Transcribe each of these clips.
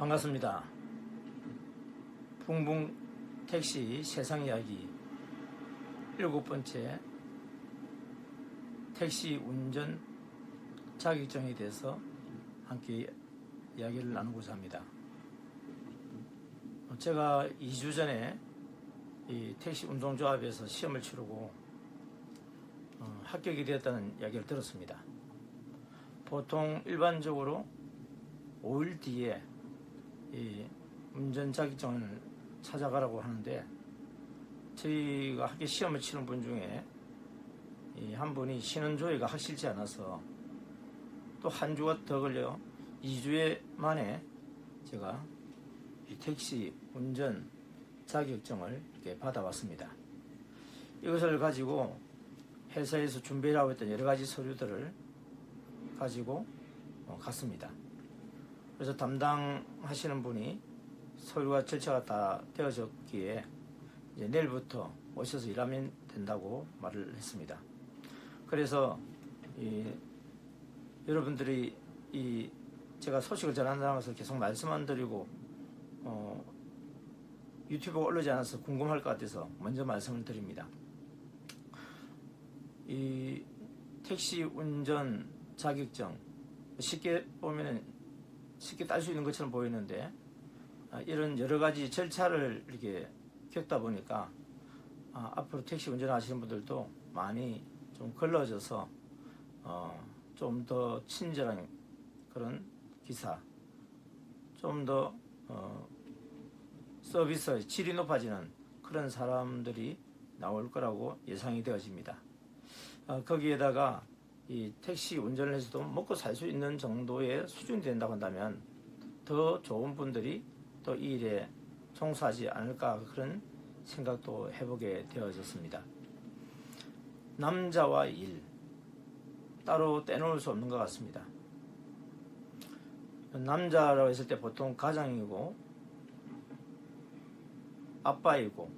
반갑습니다. 붕붕 택시 세상 이야기 일곱 번째 택시 운전 자격증에 대해서 함께 이야기를 나누고자 합니다. 어, 제가 2주 전에 이 택시 운송조합에서 시험을 치르고 어, 합격이 되었다는 이야기를 들었습니다. 보통 일반적으로 5일 뒤에 이 운전 자격증을 찾아가라고 하는데 저희가 학교 시험을 치는 분 중에 이한 분이 신원 조회가 확실치 않아서 또 한 주가 더 걸려 2주에 만에 제가 이 택시 운전 자격증을 이렇게 받아왔습니다. 이것을 가지고 회사에서 준비를 하고 있던 여러 가지 서류들을 가지고 어, 갔습니다. 그래서 담당하시는 분이 서류와 절차가 다 되어졌기에 이제 내일부터 오셔서 일하면 된다고 말을 했습니다. 그래서 이 여러분들이 이 제가 소식을 전한다면서 계속 말씀만 드리고 어 유튜브가 올라오지 않아서 궁금할 것 같아서 먼저 말씀을 드립니다. 이 택시 운전 자격증 쉽게 보면은 쉽게 딸 수 있는 것처럼 보이는데 아, 이런 여러 가지 절차를 이렇게 겪다 보니까 아, 앞으로 택시 운전하시는 분들도 많이 좀 걸러져서 어, 좀더 친절한 그런 기사, 좀더 어, 서비스 질이 높아지는 그런 사람들이 나올 거라고 예상이 되어집니다. 어, 거기에다가 이 택시 운전을 해서도 먹고 살 수 있는 정도의 수준이 된다고 한다면 더 좋은 분들이 또 이 일에 종사하지 않을까 그런 생각도 해보게 되어졌습니다. 남자와 일 따로 떼놓을 수 없는 것 같습니다. 남자라고 했을 때 보통 가장이고 아빠이고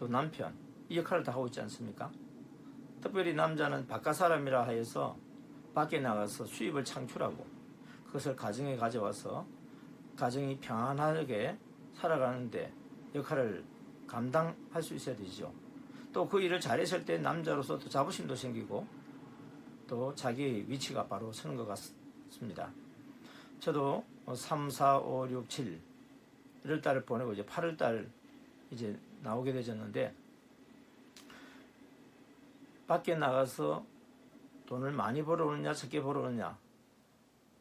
또 남편 이 역할을 다 하고 있지 않습니까? 특별히 남자는 바깥 사람이라 하여서 밖에 나가서 수입을 창출하고 그것을 가정에 가져와서 가정이 평안하게 살아가는데 역할을 감당할 수 있어야 되죠. 또 그 일을 잘했을 때 남자로서 또 자부심도 생기고 또 자기의 위치가 바로 서는 것 같습니다. 저도 3, 4, 5, 6, 7 1월 달을 보내고 이제 8월 달 이제 나오게 되졌는데 밖에 나가서 돈을 많이 벌어오느냐 적게 벌어오느냐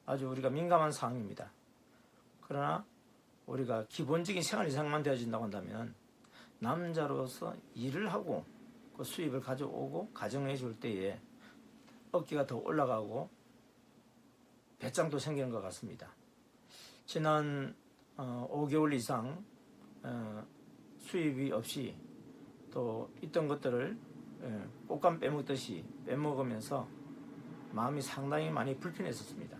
아주 우리가 민감한 상황입니다. 그러나 우리가 기본적인 생활 이상만 되어진다고 한다면 남자로서 일을 하고 그 수입을 가져오고 가정해 줄 때에 어깨가 더 올라가고 배짱도 생기는 것 같습니다. 지난 어, 5개월 이상 어, 수입이 없이 또 있던 것들을 예, 꽃감 빼먹듯이 빼먹으면서 마음이 상당히 많이 불편했었습니다.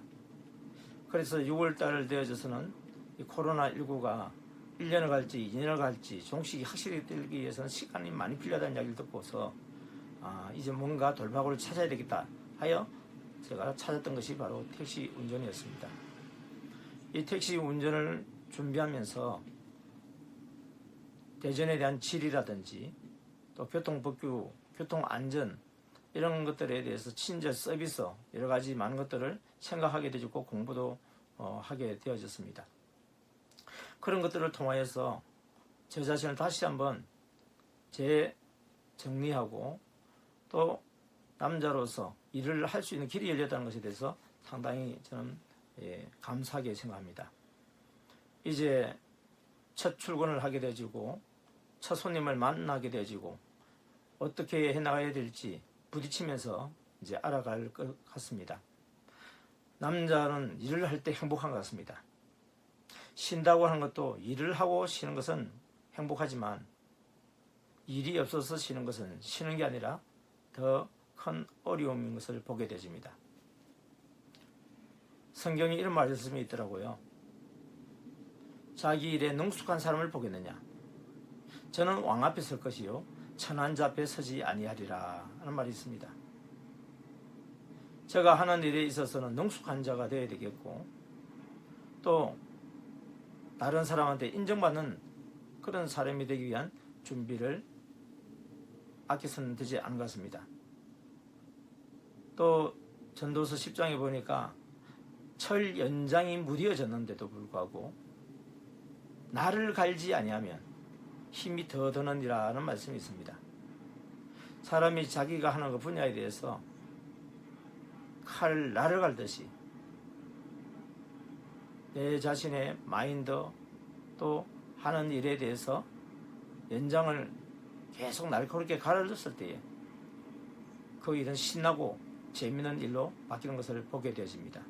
그래서 6월달 되어져서는 이 코로나19가 1년을 갈지 2년을 갈지 종식이 확실히 들기 위해서는 시간이 많이 필요하다는 이야기를 듣고서 아, 이제 뭔가 돌파구를 찾아야 되겠다 하여 제가 찾았던 것이 바로 택시 운전이었습니다. 이 택시 운전을 준비하면서 대전에 대한 질이라든지 또 교통법규, 교통 안전 이런 것들에 대해서 친절 서비스 여러 가지 많은 것들을 생각하게 되었고 공부도 어, 하게 되어졌습니다. 그런 것들을 통하여서 제 자신을 다시 한번 재정리하고 또 남자로서 일을 할 수 있는 길이 열렸다는 것에 대해서 상당히 저는 예, 감사하게 생각합니다. 이제 첫 출근을 하게 되어지고 첫 손님을 만나게 되어지고 어떻게 해나가야 될지 부딪히면서 이제 알아갈 것 같습니다. 남자는 일을 할 때 행복한 것 같습니다. 쉰다고 하는 것도 일을 하고 쉬는 것은 행복하지만 일이 없어서 쉬는 것은 쉬는 게 아니라 더 큰 어려움인 것을 보게 되집니다. 성경에 이런 말씀이 있더라고요. 자기 일에 능숙한 사람을 보겠느냐? 저는 왕 앞에 설 것이요 천한 자 앞에 서지 아니하리라 하는 말이 있습니다. 제가 하는 일에 있어서는 능숙한 자가 되어야 되겠고 또 다른 사람한테 인정받는 그런 사람이 되기 위한 준비를 아껴서는 되지 않은 것 같습니다. 또 전도서 10장에 보니까 철 연장이 무뎌졌는데도 불구하고 나를 갈지 아니하면 힘이 더 드느니라는 말씀이 있습니다. 사람이 자기가 하는 그 분야에 대해서 칼 나를 갈듯이 내 자신의 마인드 또 하는 일에 대해서 연장을 계속 날카롭게 가르쳤을 때에 그 일은 신나고 재미있는 일로 바뀌는 것을 보게 되어집니다.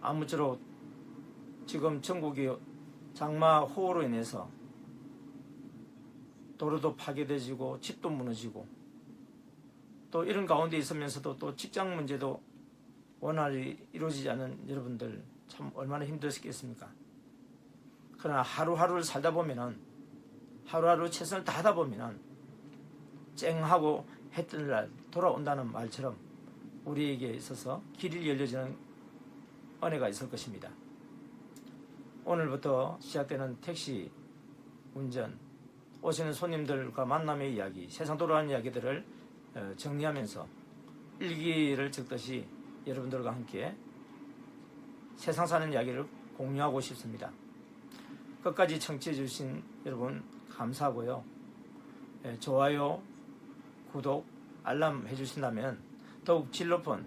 아무쪼록 지금 전국이 장마 호우로 인해서 도로도 파괴되지고 집도 무너지고 또 이런 가운데 있으면서도 또 직장 문제도 원활히 이루어지지 않은 여러분들 참 얼마나 힘드셨겠습니까? 그러나 하루하루를 살다 보면은 하루하루 최선을 다하다 보면은 쨍하고 했던 날 돌아온다는 말처럼 우리에게 있어서 길이 열려지는 은혜가 있을 것입니다. 오늘부터 시작되는 택시 운전, 오시는 손님들과 만남의 이야기, 세상 돌아가는 이야기들을 어, 정리하면서 일기를 적듯이 여러분들과 함께 세상 사는 이야기를 공유하고 싶습니다. 끝까지 청취해 주신 여러분 감사하고요. 예, 좋아요, 구독, 알람 해주신다면 더욱 질 높은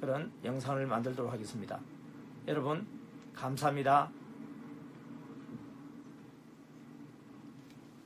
그런 영상을 만들도록 하겠습니다. 여러분 감사합니다.